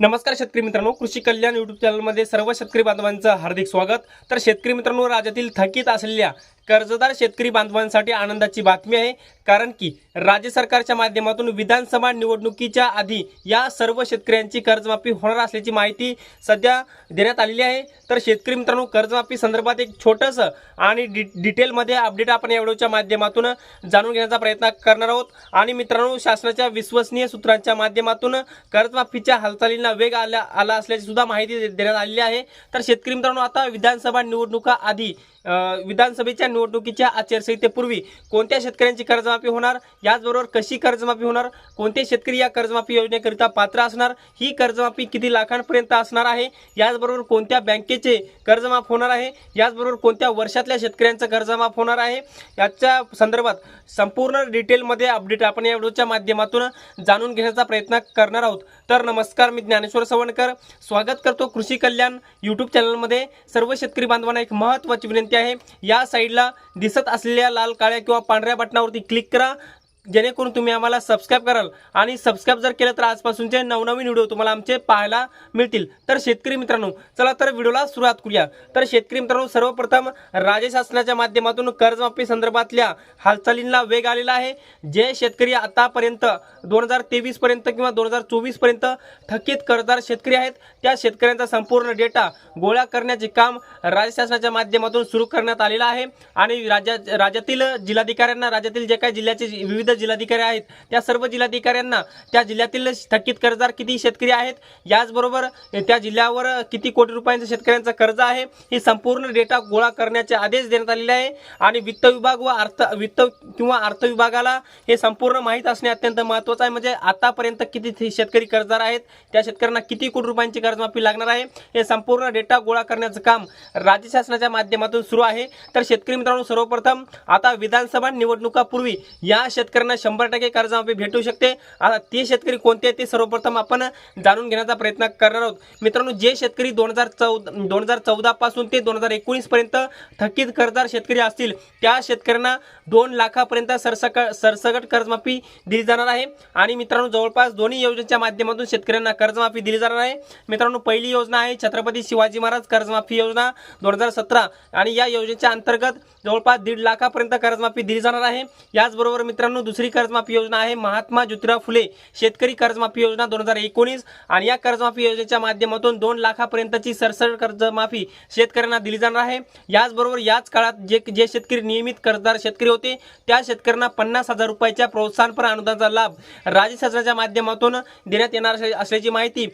नमस्कार शेतकरी मित्रांनो कृषी कल्याण युट्यूब चॅनलमध्ये सर्व शेतकरी बांधवांचं हार्दिक स्वागत. तर शेतकरी मित्रांनो राज्यातील थकीत असलेल्या कर्जदार शेतकरी बांधवांसाठी आनंदाची बातमी आहे. कारण की राज्य सरकारच्या माध्यमातून विधानसभा निवडणुकीच्या आधी या सर्व शेतकऱ्यांची कर्जमाफी होणार असल्याची माहिती सध्या देण्यात आलेली आहे. तर शेतकरी मित्रांनो कर्जमाफी संदर्भात एक छोटंसं आणि डि डिटेलमध्ये अपडेट आपण या व्हिडिओच्या माध्यमातून जाणून घेण्याचा प्रयत्न करणार आहोत. आणि मित्रांनो शासनाच्या विश्वसनीय सूत्रांच्या माध्यमातून कर्जमाफीच्या हालचालींना वेग आला आला असल्याची सुद्धा माहिती दे- देण्यात आलेली आहे. तर शेतकरी मित्रांनो आता विधानसभा निवडणुका आधी विधानसभेच्या निवडणुकीच्या आचारसंहितेपूर्वी कोणत्या शेतकऱ्यांची कर्जमाफी होणार? याचबरोबर कशी कर्जमाफी होणार? कोणते शेतकरी या कर्जमाफी योजनेकरिता पात्र असणार? ही कर्जमाफी किती लाखांपर्यंत असणार आहे? याचबरोबर कोणत्या बँकेचे कर्जमाफ होणार आहे? याचबरोबर कोणत्या वर्षातल्या शेतकऱ्यांचं कर्जमाफ होणार आहे? याच्या संदर्भात संपूर्ण डिटेलमध्ये अपडेट आपण या व्हिडिओच्या माध्यमातून जाणून घेण्याचा प्रयत्न करणार आहोत. तर नमस्कार मी ज्ञानेश्वर सवणकर. स्वागत करतो कृषी कल्याण यूट्यूब चॅनलमध्ये सर्व शेतकरी बांधवांना एक महत्त्वाची विनंती आहे. या साईडला दिसत असलेल्या लाल काळ्या किंवा पांढऱ्या बटनावरती क्लिक करा. जेणेकरून तुम्ही आम्हाला सबस्क्राईब कराल. आणि सबस्क्राईब जर केलं तर आजपासूनचे नवनवीन व्हिडिओ तुम्हाला आमचे पाहायला मिळतील. तर शेतकरी मित्रांनो चला तर व्हिडिओला सुरुवात करूया. तर शेतकरी मित्रांनो सर्वप्रथम राज्य शासनाच्या माध्यमातून कर्जमाफी संदर्भातल्या हालचालींना वेग आलेला आहे. जे शेतकरी आतापर्यंत दोन हजार तेवीसपर्यंत किंवा दोन हजार चोवीसपर्यंत थकीत कर्जदार शेतकरी आहेत त्या शेतकऱ्यांचा संपूर्ण डेटा गोळा करण्याचे काम राज्य शासनाच्या माध्यमातून सुरू करण्यात आलेलं आहे. आणि राज्या राज्यातील जिल्हाधिकाऱ्यांना राज्यातील जे काही जिल्ह्याचे विविध जिल्हाधिकारी आहेत. त्या सर्व जिल्हाधिकाऱ्यांना त्या जिल्ह्यातील थकीत कर्जदार किती शेतकरी आहेत याचबरोबर त्या जिल्ह्यावर किती कोटी रुपयांचा शेतकऱ्यांचा कर्ज आहे हे संपूर्ण डेटा गोळा करण्याचे आदेश देण्यात आलेले आहे. आणि वित्त विभाग व अर्थ वित्त किंवा अर्थ विभागाला हे संपूर्ण माहीत असणे अत्यंत महत्त्वाचं आहे. म्हणजे आतापर्यंत किती शेतकरी कर्जदार आहेत त्या शेतकऱ्यांना किती कोटी रुपयांची कर्जमाफी लागणार आहे हे संपूर्ण डेटा गोळा करण्याचं काम राज्य शासनाच्या माध्यमातून सुरू आहे. तर शेतकरी मित्रांनो सर्वप्रथम आता विधानसभा निवडणुकापूर्वी या शेतकऱ्यांना शंभर टक्के कर्जमाफी भेटू शकते. आता ते शेतकरी कोणते आहेत ते सर्वप्रथम आपण जाणून घेण्याचा प्रयत्न करणार आहोत. मित्रांनो जे शेतकरी दोन हजार चौदा दोन हजार चौदापासून ते दोन हजार एकोणीसपर्यंत थकीत कर्जदार शेतकरी असतील त्या शेतकऱ्यांना दोन लाखापर्यंत सरसक सरसकट कर्जमाफी दिली जाणार आहे. आणि मित्रांनो जवळपास दोन्ही योजनेच्या माध्यमातून शेतकऱ्यांना कर्जमाफी दिली जाणार आहे. मित्रांनो पहिली योजना आहे छत्रपती शिवाजी महाराज कर्जमाफी योजना दोन हजार सतरा. आणि या योजनेच्या अंतर्गत जवळपास दीड लाखापर्यंत कर्जमाफी दिली जाणार आहे. याचबरोबर मित्रांनो दुसरी कर्जमाफी योजना आहे. महात्मा ज्योतिराव फुले शेतकरी कर्जमाफी योजना दोन हजार एकोणीस आणि या कर्जमाफी योजनेच्या माध्यमातून दोन लाखापर्यंतची सरसर कर्जमाफी शेतकऱ्यांना दिली जाणार आहे. याचबरोबर याच काळात जे जे शेतकरी नियमित कर्जदार शेतकरी होते त्या शेतकऱ्यांना पन्नास हजार रुपयाच्या प्रोत्साहनपर अनुदानाचा लाभ राज्य शासनाच्या माध्यमातून देण्यात येणार असल्याची माहिती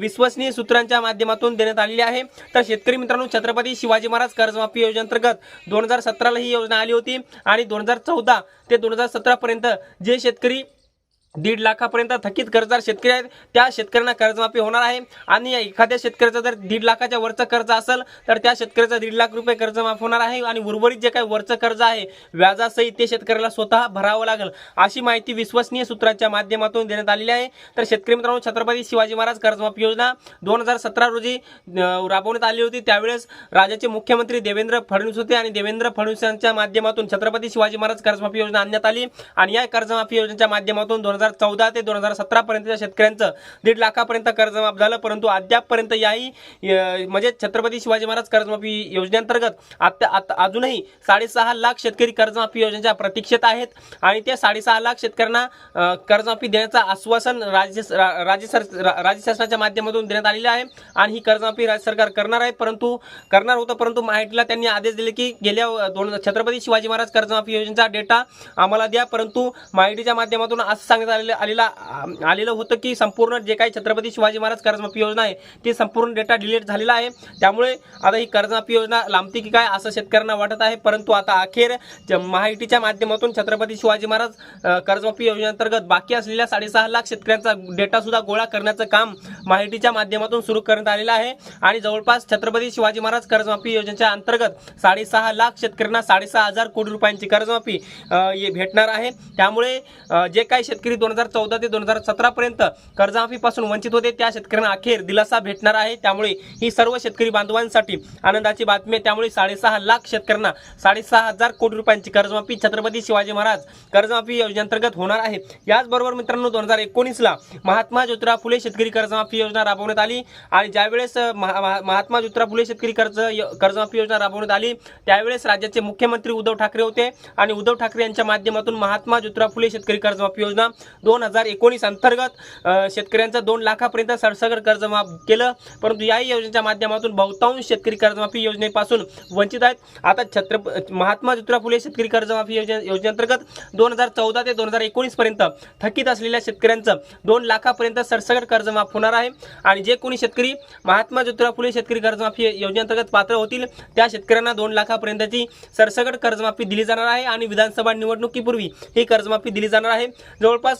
विश्वसनीय सूत्रांच्या माध्यमातून देण्यात आलेली आहे. तर शेतकरी मित्रांनो छत्रपती शिवाजी महाराज कर्जमाफी योजनेअंतर्गत दोन हजार सतराला ही योजना आली होती आणि दोन हजार चौदा ते दोन हजार सतरापर्यंत जे शेतकरी. दीड लाखापर्यंत थकीत कर्जदार शेतकरी आहेत. त्या शेतकऱ्यांना कर्जमाफी होणार आहे. आणि एखाद्या शेतकऱ्याचं जर दीड लाखाच्या वरचं कर्ज असेल तर त्या शेतकऱ्याचं दीड लाख रुपये कर्जमाफ होणार आहे. आणि उर्वरित जे काही वरचं कर्ज आहे व्याजासहित ते शेतकऱ्याला स्वतः भरावं लागेल. अशी माहिती विश्वसनीय सूत्रांच्या माध्यमातून देण्यात आलेली आहे. तर शेतकरी मित्रांनो छत्रपती शिवाजी महाराज कर्जमाफी योजना दोन हजार सतरा रोजी राबवण्यात आली होती. त्यावेळेस राज्याचे मुख्यमंत्री देवेंद्र फडणवीस होते आणि देवेंद्र फडणवीस यांच्या माध्यमातून छत्रपती शिवाजी महाराज कर्जमाफी योजना आणण्यात आली. आणि या कर्जमाफी योजनेच्या माध्यमातून दोन हजार चौदा ते दोन हजार सतरा पर्यंतच्या शेतकऱ्यांचं दीड लाखापर्यंत कर्जमाफ झालं परंतु अद्यापपर्यंत याही म्हणजे छत्रपती शिवाजी महाराज कर्जमाफी योजनेअंतर्गत आता आता अजूनही साडेसहा लाख शेतकरी कर्जमाफी योजनेच्या प्रतीक्षेत आहेत आणि त्या साडेसहा लाख शेतकऱ्यांना कर्जमाफी देण्याचं आश्वासन राज्य राज्य सर राज्य शासनाच्या माध्यमातून देण्यात आलेलं आहे आणि ही कर्जमाफी राज्य सरकार करणार आहे परंतु करणार होतं परंतु माहितीला त्यांनी आदेश दिले की गेल्या दोन छत्रपती शिवाजी महाराज कर्जमाफी योजनेचा डेटा आम्हाला द्या परंतु माहितीच्या माध्यमातून असं करण्यात आलेलं आलेला आलेलं होतं की संपूर्ण जे काही छत्रपती शिवाजी महाराज कर्जमाफी योजना आहे ती संपूर्ण डेटा डिलीट झालेला आहे. त्यामुळे आता ही कर्जमाफी योजना लांबती की काय असं शेतकऱ्यांना वाटत आहे. परंतु आता अखेर माहितीच्या महायुतीच्या माध्यमातून छत्रपती शिवाजी महाराज कर्जमाफी योजनेअंतर्गत बाकी असलेल्या साडेसहा लाख शेतकऱ्यांचा डेटा सुद्धा गोळा करण्याचं काम महायुतीच्या माध्यमातून सुरू करण्यात आलेलं आहे. आणि जवळपास छत्रपती शिवाजी महाराज कर्जमाफी योजनेच्या अंतर्गत साडेसहा लाख शेतकऱ्यांना साडेसहा हजार कोटी रुपयांची कर्जमाफी भेटणार आहे. त्यामुळे जे काही शेतकरी दोन हजार चौदा ते दोन हजार सतरा पर्यंत कर्जमाफीपासून वंचित होते. त्या शेतकऱ्यांना अखेर दिलासा भेटणार आहे. त्यामुळे ही सर्व शेतकरी बांधवांसाठी आनंदाची बातमी आहे. त्यामुळे साडेसहा लाख शेतकऱ्यांना साडेसहा हजार कोटी रुपयांची कर्जमाफी छत्रपती शिवाजी महाराज कर्जमाफी योजनेअंतर्गत होणार आहे. याचबरोबर मित्रांनो दोन हजार एकोणीसला महात्मा ज्योतिराव फुले शेतकरी कर्जमाफी योजना राबवण्यात आली आणि ज्यावेळेस महा- महात्मा ज्योतिराव फुले शेतकरी कर्ज कर्जमाफी योजना राबवण्यात आली त्यावेळेस राज्याचे मुख्यमंत्री उद्धव ठाकरे होते आणि उद्धव ठाकरे यांच्या माध्यमातून महात्मा ज्योतिराव फुले शेतकरी कर्जमाफी योजना दोन हजार एकोणीस अंतर्गत शेतकऱ्यांचं दोन लाखापर्यंत सरसगड कर्जमाफ केलं. परंतु याही योजनेच्या माध्यमातून बहुतांश शेतकरी कर्जमाफी योजनेपासून वंचित आहेत. आता छत्रप महात्मा ज्योतिराव फुले शेतकरी कर्जमाफी योजने योजनेअंतर्गत दोन हजार चौदा ते दोन हजार एकोणीसपर्यंत थकीत असलेल्या शेतकऱ्यांचं दोन लाखापर्यंत सरसगड कर्जमाफ होणार आहे. आणि जे कोणी शेतकरी महात्मा ज्योतिराव फुले शेतकरी कर्जमाफी योजनेअंतर्गत पात्र होतील त्या शेतकऱ्यांना दोन लाखापर्यंतची सरसगड कर्जमाफी दिली जाणार आहे. आणि विधानसभा निवडणुकीपूर्वी ही कर्जमाफी दिली जाणार आहे. जवळपास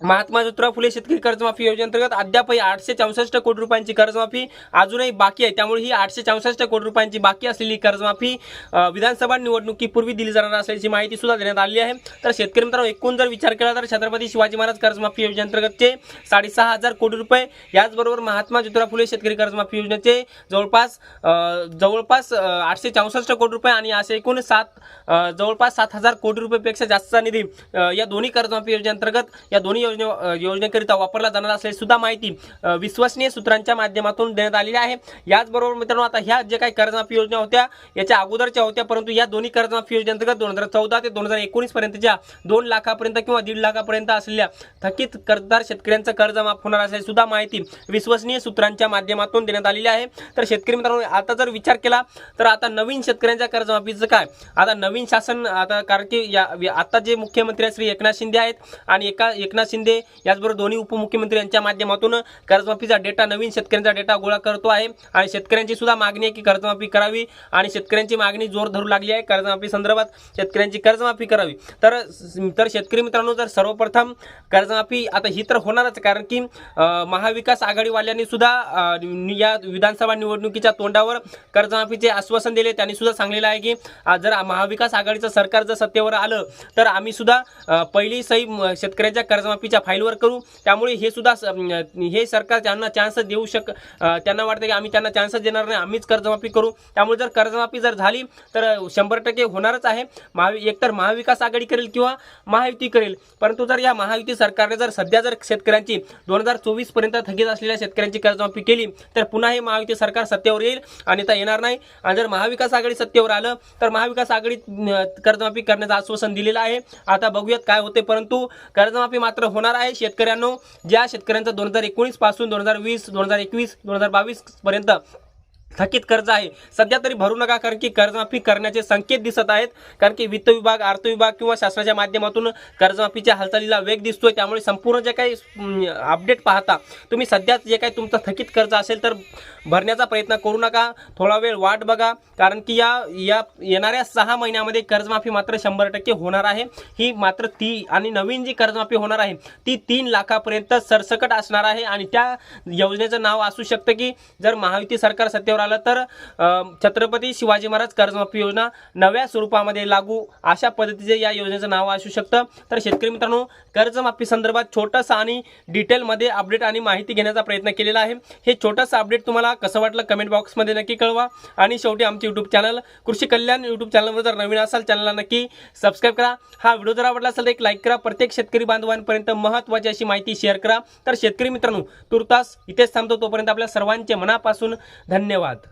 महात्मा ज्योतिराव फुले शेतकरी कर्जमाफी योजनेअंतर्गत अद्यापही आठशे चौसष्ट कोटी रुपयांची कर्जमाफी अजूनही बाकी आहे. त्यामुळे ही आठशे चौसष्ट कोटी रुपयांची बाकी असलेली कर्जमाफी विधानसभा निवडणुकीपूर्वी दिली जाणार असल्याची माहिती सुद्धा देण्यात आली आहे. तर शेतकरी मित्रांनो एकूण जर विचार केला तर छत्रपती शिवाजी महाराज कर्जमाफी योजनेअंतर्गतचे साडेसहा हजार कोटी रुपये याचबरोबर महात्मा ज्योतिराव फुले शेतकरी कर्जमाफी योजनेचे जवळपास जवळपास आठशे चौसष्ट कोटी रुपये आणि असे एकूण सात जवळपास सात हजार कोटी रुपयेपेक्षा जास्तचा निधी या दोन्ही कर्जमाफी योजनेअंतर्गत या दोन्ही योजने योजनेकरिता वापरला जाणार असल्याची सुद्धा माहिती विश्वसनीय सूत्रांच्या माध्यमातून देण्यात आलेली आहे. याचबरोबर मित्रांनो आता ह्या जे काही कर्जमाफी योजना होत्या याच्या अगोदरच्या होत्या परंतु या दोन्ही कर्जमाफी योजनेअंतर्गत दोन हजार चौदा ते दोन हजार एकोणीस पर्यंतच्या दोन लाखापर्यंत किंवा दीड लाखापर्यंत असलेल्या थकीत कर्जदार शेतकऱ्यांचं कर्ज माफ होणार असल्याची सुद्धा माहिती विश्वसनीय सूत्रांच्या माध्यमातून देण्यात आलेली आहे. तर शेतकरी मित्रांनो आता जर विचार केला तर आता नवीन शेतकऱ्यांच्या कर्जमाफीचं काय? आता नवीन शासन आता कारण की या आता जे मुख्यमंत्री आहेत श्री एकनाथ शिंदे आहेत आणि एका एकनाथ शिंदे याचबरोबर दोन्ही उपमुख्यमंत्री यांच्या माध्यमातून कर्जमाफीचा डेटा नवीन शेतकऱ्यांचा डेटा गोळा करतो आहे. आणि शेतकऱ्यांची सुद्धा मागणी आहे की कर्जमाफी करावी. आणि शेतकऱ्यांची मागणी जोर धरू लागली आहे कर्जमाफी संदर्भात. शेतकऱ्यांची कर्जमाफी करावी. तर तर शेतकरी मित्रांनो जर सर्वप्रथम कर्जमाफी आता ही तर होणारच कारण की महाविकास आघाडीवाल्यांनी सुद्धा या विधानसभा निवडणुकीच्या तोंडावर कर्जमाफीचे आश्वासन दिले. त्यांनी सुद्धा सांगलेलं आहे की जर महाविकास आघाडीचं सरकार जर सत्तेवर आलं तर आम्ही सुद्धा पहिली सही शेतकऱ्यांच्या कर्जमाफी कर्जमाफीच्या फाईलवर करू त्यामुळे हे सुद्धा हे सरकार त्यांना चान्स देऊ शक त्यांना वाटतं की आम्ही त्यांना चान्स देणार नाही आम्हीच कर्जमाफी करू त्यामुळे जर कर्जमाफी जर झाली तर शंभर टक्के होणारच आहे महावि एकतर महाविकास आघाडी करेल किंवा महायुती करेल परंतु जर या महायुती सरकारने जर सध्या जर शेतकऱ्यांची दोन हजार चोवीसपर्यंत थकीत असलेल्या शेतकऱ्यांची कर्जमाफी केली तर पुन्हा हे महायुती सरकार सत्तेवर येईल आणि तर येणार नाही आणि जर महाविकास आघाडी सत्तेवर आलं तर महाविकास आघाडीत कर्जमाफी करण्याचं आश्वासन दिलेलं आहे आता बघूयात काय होते परंतु कर्जमाफी मात्र होणार आहे. शेतकऱ्यांनो ज्या शेतकऱ्यांचं दोन हजार एकोणीसपासून दोन हजार वीस दोन हजार एकवीस दोन हजार बावीस पर्यंत थकीत कर्ज आहे. सध्या तरी भरू नका कारण की कर्जमाफी करण्याचे संकेत दिसत आहेत. कारण की वित्त विभाग अर्थ विभाग किंवा शासनाच्या माध्यमातून कर्जमाफीच्या हालचालीला वेग दिसतोय. त्यामुळे संपूर्ण जे काही अपडेट पाहता तुम्ही सध्या जे काही तुमचं थकीत कर्ज असेल तर भरण्याचा प्रयत्न करू नका. थोडा वेळ वाट बघा. कारण की या या येणाऱ्या सहा महिन्यामध्ये कर्जमाफी मात्र शंभर टक्के होणार आहे. ही मात्र ती आणि नवीन जी कर्जमाफी होणार आहे ती तीन लाखापर्यंत सरसकट असणार आहे. आणि त्या योजनेचं नाव असू शकतं की जर महायुती सरकार सत्तेवर आलं तर छत्रपती शिवाजी महाराज कर्जमाफी योजना नव्या स्वरूपामध्ये लागू अशा पद्धतीचे या योजनेचं नाव असू शकतं. तर शेतकरी मित्रांनो कर्जमाफी संदर्भात छोटंसं आणि डिटेलमध्ये अपडेट आणि माहिती घेण्याचा प्रयत्न केलेला आहे. हे छोटंसं अपडेट तुम्हाला कसं वाटलं कमेंट बॉक्समध्ये नक्की कळवा. आणि शेवटी आमचे यूट्यूब चॅनल कृषी कल्याण यूट्यूब चॅनलवर जर नवीन असाल चॅनलला नक्की सबस्क्राईब करा. हा व्हिडिओ जर आवडला असेल तर एक लाईक करा. प्रत्येक शेतकरी बांधवांपर्यंत महत्त्वाची अशी माहिती शेअर करा. तर शेतकरी मित्रांनो तुर्तास इथेच थांबतो. तोपर्यंत आपल्या सर्वांचे मनापासून धन्यवाद. धन्यवाद।